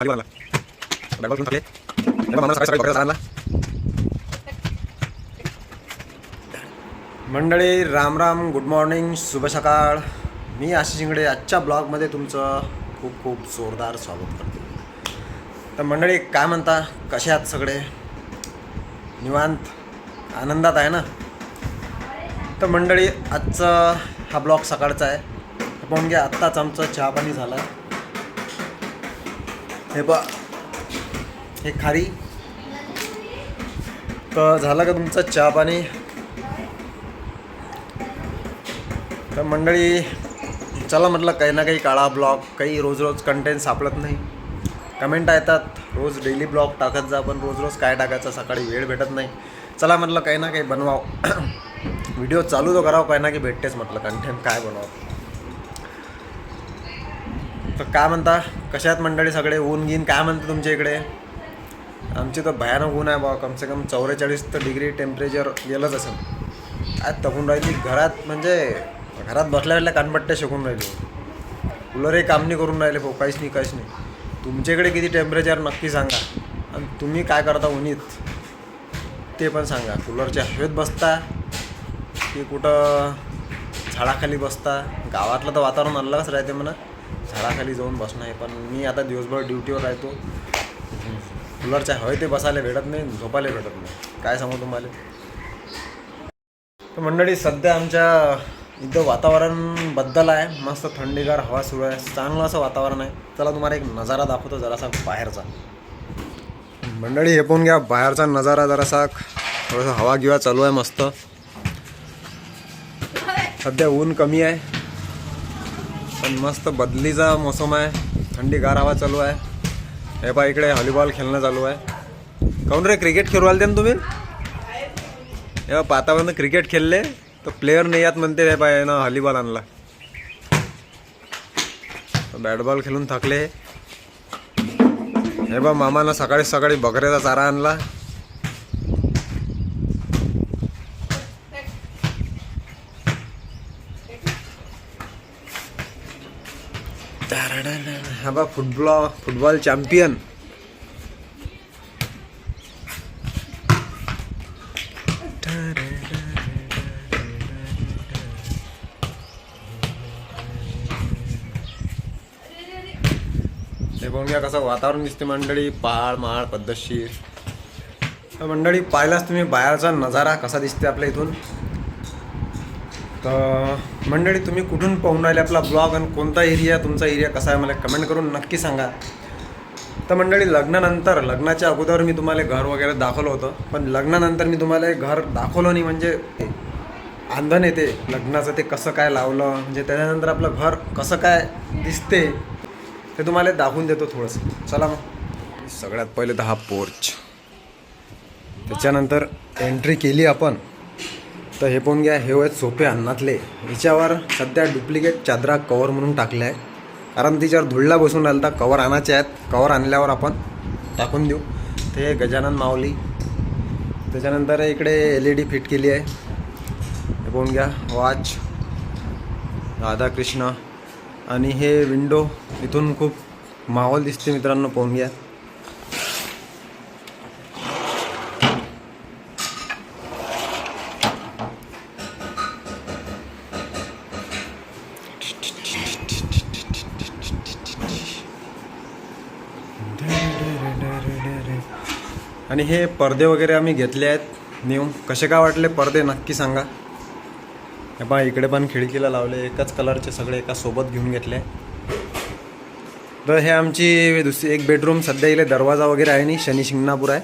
खाली बनला bat ball थकले मामा सकाळी सकाळी बघायला आणला मंडळी राम राम गुड मॉर्निंग शुभ सकाळ. मी आशिष शिंगडे आजच्या ब्लॉगमध्ये तुमचं खूप खूप जोरदार स्वागत करतो. तर मंडळी काय म्हणता? कसे आहात सगळे? निवांत? आनंदात आहे ना? तर मंडळी आजचा हा ब्लॉग सकाळचा आहे. पण घ्या आत्ताच आमचं चहा पाणी आहे हे पा हे खारी. तर झालं का तुमचं चहा पाणी? तर मंडळी चला म्हटलं काही ना काही काळा ब्लॉग काही रोज रोज कंटेंट सापडत नाही. कमेंट येतात रोज डेली ब्लॉग टाकत जा पण रोज रोज काय टाकायचं सकाळी वेळ भेटत नाही. चला म्हटलं काही ना काही बनवाव. व्हिडिओ चालू तो करावं काही ना काही भेटतेच म्हटलं कंटेंट काय बनवावं. तर काय म्हणता? कशा आहेत मंडळी सगळे? ऊन गीन काय म्हणता तुमच्या इकडे? आमची तर भयानक ऊन आहे बाबा कमसे कम चौवेचाळीस तर डिग्री टेम्परेचर गेलंच असेल. आज तपून राहिली? घरात म्हणजे घरात बसल्या बसल्या कानपट्ट्या शिकून राहिली. कूलरही काम नाही करून राहिले भाऊ. काहीच नाही काहीच नाही. तुमच्याकडे किती टेम्परेचर नक्की सांगा. आणि तुम्ही काय करता उन्हीत? ते पण सांगा. कूलरच्या हवेत बसता? की कुठं झाडाखाली बसता? गावातलं तर वातावरण अलगच राहते म्हणा. झाडाखाली जाऊन बसणं आहे पण मी आता दिवसभर ड्युटीवर राहतो. कूलरच्या हवे ते बसायला भेटत नाही झोपायला भेटत नाही. काय सांगू तुम्हाला? तर मंडळी सध्या आमच्या इथं वातावरणबद्दल आहे. मस्त थंडीगार हवा सुरू आहे. चांगलं असं वातावरण आहे. चला तुम्हाला एक नजारा दाखवतो जरासा बाहेरचा. मंडळी हे पाहून घ्या बाहेरचा नजारा जरासा थोडंसं हवा गिवा चालू आहे मस्त. सध्या ऊन कमी आहे. पण मस्त बदलीचा मोसम आहे. थंडी गार हवा चालू आहे. हे पहा इकडे हॉलीबॉल खेळणं चालू आहे. काऊन रे? क्रिकेट खेळू आलते ना तुम्ही? हे बा पातावरनं क्रिकेट खेळले तर प्लेअर नाही यात म्हणते हे पाय ना हॉलीबॉल आणला. बॅट बॉल खेळून थकले. हे बा मामानं सकाळी सकाळी बकऱ्याचा चारा आणला. हा बा फुटबॉल फुटबॉल चॅम्पियन हे बघून घ्या कसं वातावरण दिसते मंडळी पहाड महाळ पद्धतशीर. तर मंडळी पाहिलाच तुम्ही बाहेरचा नजारा कसा दिसते आपल्या इथून? तर मंडळी तुम्ही कुठून पाहून राहिले? आपला ब्लॉग आणि कोणता एरिया तुमचा एरिया कसा आहे? मला कमेंट करून नक्की सांगा. तर मंडळी लग्नानंतर लग्नाच्या अगोदर मी तुम्हाला घर वगैरे दाखवलं होतं. पण लग्नानंतर मी तुम्हाला घर दाखवलं नाही म्हणजे आंधन येते लग्नाचं ते कसं काय लावलं? म्हणजे त्याच्यानंतर आपलं घर कसं काय दिसते ते तुम्हाला दाखवून देतो थोडंसं. चला मग. सगळ्यात पहिले तर हा पोर्च त्याच्यानंतर एंट्री केली आपण. तर हे पाहून घ्या हे होत सोपे अन्नातले. हिच्यावर सध्या डुप्लिकेट चादरा कवर म्हणून टाकले आहे कारण तिच्यावर धुळला बसून राहिला तर कवर आणायचे आहेत. कवर आणल्यावर आपण टाकून देऊ. ते गजानन माऊली. त्याच्यानंतर इकडे एल ई डी फिट केली आहे. हे पाहून घ्या वॉच राधाकृष्ण. आणि हे विंडो इथून खूप माहोल दिसते मित्रांनो पाहून घ्या. आणि हे पडदे वगैरे आम्ही घेतले आहेत. न्यू कसे काय वाटले पडदे नक्की सांगा. हे पहा इकडे पण खिडकीला लावले एकाच कलरचे सगळे एका सोबत घेऊन घेतले. तर हे आमची दुसरी एक बेडरूम सध्या इकडे दरवाजा वगैरे आहे नाही शनी शिंगणापूर आहे.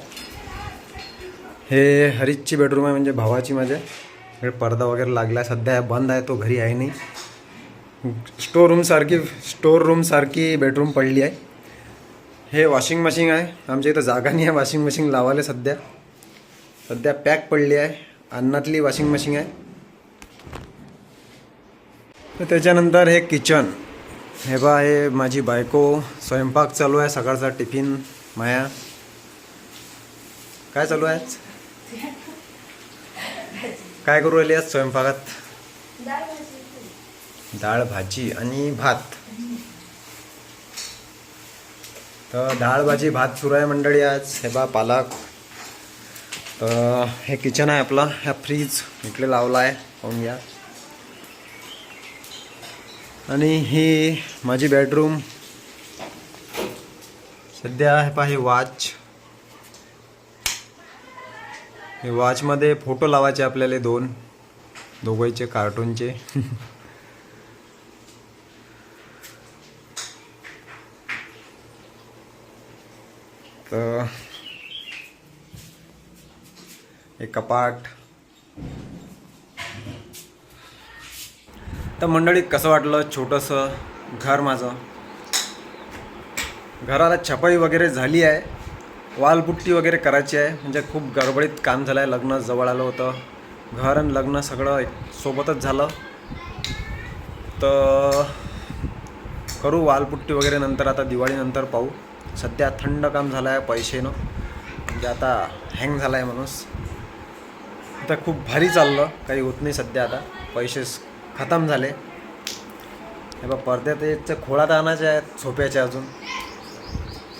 हे हरीशची बेडरूम आहे म्हणजे भावाची माझ्या इकडे पडदा वगैरे लागला आहे सध्या बंद आहे तो घरी आहे नाही. स्टोर रूमसारखी स्टोर रूमसारखी बेडरूम पडली आहे. हे वॉशिंग मशीन आहे. आमच्या इथं जागा नाही आहे वॉशिंग मशीन लावायला सध्या. सध्या पॅक पडली आहे. अन्नातली वॉशिंग मशीन आहे. तर त्याच्यानंतर हे किचन हे बा हे माझी बायको स्वयंपाक चालू आहे. सकाळचा टिफिन माया. काय चालू आहे? काय करू राहिली आज स्वयंपाकात? डाळ भाजी आणि भात. तर डाळ भाजी भात सुरू आहे मंडळी आज. हे बा पालक. तर हे किचन आहे आपलं. ह्या फ्रीज इकडे लावला आहे. पाहून घ्या. आणि ही माझी बेडरूम सध्या हे पहा हे वॉच हे वॉचमध्ये फोटो लावायचे आपल्याला दोन. दोघांचे कार्टूनचे तर एक कपाट. तर मंडळीत कसं वाटलं? छोटंसं घर माझं. घराला छपाई वगैरे झाली आहे. वालपुट्टी वगैरे करायची आहे. म्हणजे खूप गडबडीत काम झालं आहे लग्न जवळ आलं होतं. घर आणि लग्न सगळं एक सोबतच झालं. तर करू वालपुट्टी वगैरे नंतर. आता दिवाळीनंतर पाहू. सध्या थंड काम झालं आहे पैसेनं. म्हणजे आता हँग झाला आहे माणूस. आता खूप भारी चाललं. काही होत नाही सध्या आता. पैसे खतम झाले. हे बा पडद्यात खोळात खोळा आणायचे आहेत सोप्याचे अजून.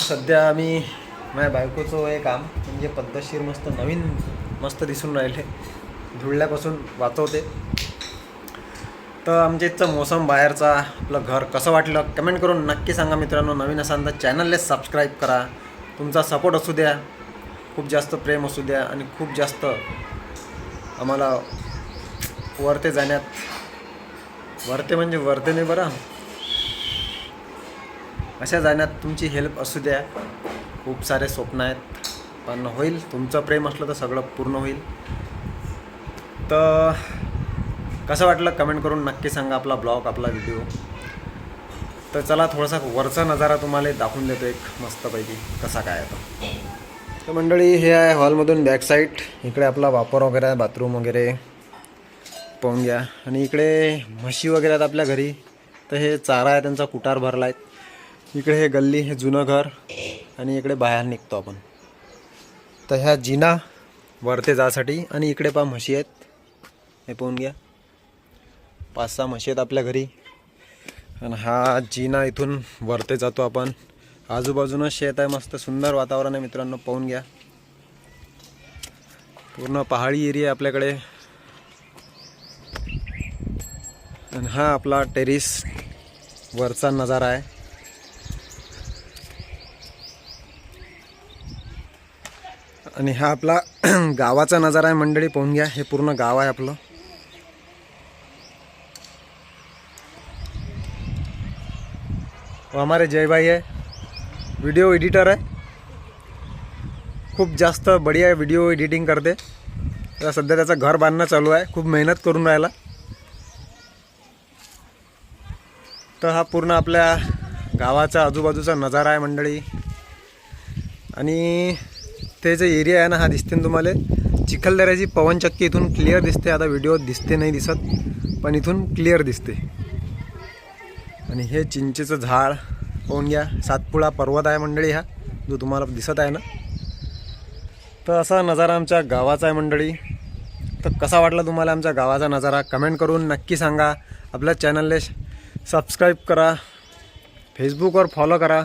सध्या आम्ही माझ्या बायकोचं हे काम म्हणजे पद्धतशीर मस्त नवीन मस्त दिसून राहिले. धुळल्यापासून वाचवते. तर आमच्या इथचं मोसम बाहेरचा आपलं घर कसं वाटलं कमेंट करून नक्की सांगा मित्रांनो. नवीन असाल तर चॅनलला सबस्क्राईब करा. तुमचा सपोर्ट असू द्या. खूप जास्त प्रेम असू द्या आणि खूप जास्त आम्हाला वरते जाण्यात वरते म्हणजे वरते नाही बरं. अशा जाण्यात तुमची हेल्प असू द्या. खूप सारे स्वप्न आहेत. पण होईल. तुमचं प्रेम असलं तर सगळं पूर्ण होईल. तर कसं वाटलं? कमेंट करून नक्की सांगा आपला ब्लॉग आपला व्हिडिओ तर चला थोडासा वरचा नजारा तुम्हाला दाखवून देतो एक मस्तपैकी कसा काय आहे तो. तर मंडळी हे आहे हॉलमधून बॅक साईड इकडे आपला वापर वगैरे आहे बाथरूम वगैरे पाहून घ्या. आणि इकडे म्हशी वगैरे आहेत आपल्या घरी. तर हे चारा आहे त्यांचा कुटार भरला आहे. इकडे हे गल्ली हे जुनं घर. आणि इकडे बाहेर निघतो आपण. तर ह्या जिना वरते जासाठी. आणि इकडे पहा म्हशी आहेत. हे पाहून घ्या. पाच सहा म्हशी आहेत आपल्या घरी. आणि हा जिना इथून वरते जातो आपण. आजूबाजूनं शेत आहे मस्त सुंदर वातावरण आहे मित्रांनो पाहून घ्या. पूर्ण पहाडी एरिया आहे आपल्याकडे. आणि हा आपला टेरिस वरचा नजारा आहे. आणि हा आपला गावाचा नजारा आहे मंडळी पाहून घ्या. हे पूर्ण गाव आहे आपलं. वो हमारे जय भाई है। व्हिडिओ एडिटर आहे खूप जास्त बढिया व्हिडिओ एडिटिंग करते आता सध्या त्याचं घर बांधणं चालू आहे। खूप मेहनत करून राहिला। तर हा पूर्ण आपल्या गावाचा आजूबाजूचा नजारा आहे मंडळी। आणि ते जे एरिया आहे ना हा दिसते ना तुम्हाला। चिखलदऱ्याची पवनचक्की इथून क्लिअर दिसते. आता व्हिडिओ दिसते नाही दिसत पण इथून क्लिअर दिसते. आणि हे चिंचेचं झाड पाहून घ्या. सातपुडा पर्वत आहे मंडळी हा. जो तुम्हाला दिसत आहे ना. तर असा नजारा आमच्या गावाचा आहे मंडळी. तर कसा वाटला तुम्हाला आमच्या गावाचा नजारा? कमेंट करून नक्की सांगा. आपल्या चॅनलला सबस्क्राईब करा. फेसबुकवर फॉलो करा.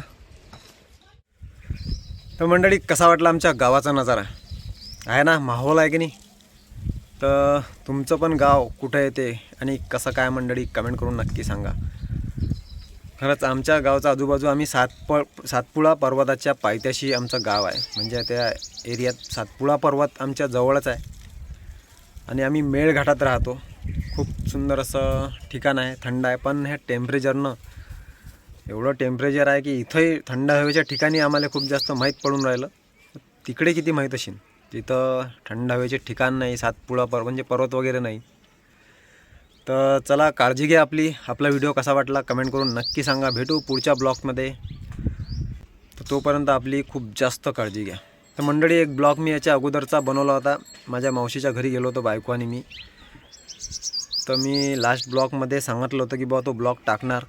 तर मंडळी कसा वाटला आमच्या गावाचा नजारा? आहे ना? माहोल आहे की नाही? तर तुमचं पण गाव कुठं येते आणि कसं काय मंडळी कमेंट करून नक्की सांगा. खरंच आमच्या गावचा आजूबाजू आम्ही सातप सातपुडा पर्वताच्या पायथ्याशी आमचं गाव आहे. म्हणजे त्या एरियात सातपुळा पर्वत आमच्या जवळच आहे. आणि आम्ही मेळघाटात राहतो. खूप सुंदर असं ठिकाण आहे थंड आहे. पण ह्या टेम्परेचरनं एवढं टेम्परेचर आहे की इथंही थंड हवेच्या ठिकाणी आम्हाला खूप जास्त माहीत पडून राहिलं. तिकडे किती माहीत असेल तिथं थंड हवेचे ठिकाण नाही सातपुडा पर्वत म्हणजे पर्वत वगैरे नाही. तर चला काळजी घ्या आपली. आपला व्हिडिओ कसा वाटला कमेंट करून नक्की सांगा. भेटू पुढच्या ब्लॉगमध्ये. तर तोपर्यंत आपली खूप जास्त काळजी घ्या. तर मंडळी एक ब्लॉग मी याच्या अगोदरचा बनवला होता. माझ्या मावशीच्या घरी गेलो होतो बायको आणि मी. तर मी लास्ट ब्लॉगमध्ये सांगितलं होतं की बुवा तो ब्लॉग टाकणार.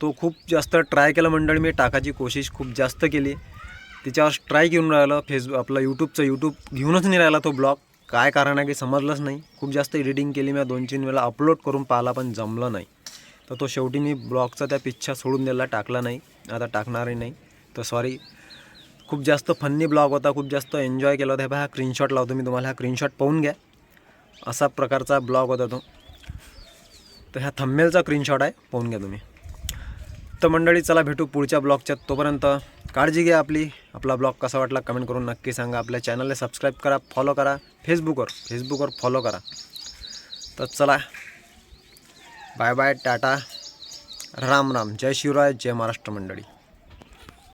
तो खूप जास्त ट्राय केला मंडळी मी टाकायची कोशिश खूप जास्त केली. तिच्यावर स्ट्राईक येऊन राहिलं फेसबुक आपलं यूट्यूबचं यूट्यूब घेऊनच नाही राहिला तो ब्लॉग. काय कारण आहे की समजलंच नाही. खूप जास्त एडिटिंग केली मी दोन तीन वेळा अपलोड करून पाहिला पण जमलं नाही. तर तो शेवटी मी ब्लॉगचा त्या पिच्छा सोडून दिला टाकला नाही. आता टाकणारही नाही. तर सॉरी खूप जास्त फन्नी ब्लॉग होता खूप जास्त एन्जॉय केला होता. बा हा स्क्रीनशॉट लावतो मी तुम्हाला. हा स्क्रीनशॉट पाहून घ्या. असा प्रकारचा ब्लॉग होता तो. तर ह्या थंबेलचा स्क्रीनशॉट आहे पाहून घ्या तुम्ही. तर मंडळी चला भेटू पुढच्या ब्लॉगच्या तोपर्यंत. काळजी घ्या आपली. आपला ब्लॉग कसा वाटला कमेंट करून नक्की सांगा. आपल्या चॅनलला सबस्क्राईब करा फॉलो करा. फेसबुकवर फेसबुकवर फॉलो करा. तर चला. Bye bye tata. Ram Ram. जय शिवराय जय महाराष्ट्र मंडळी.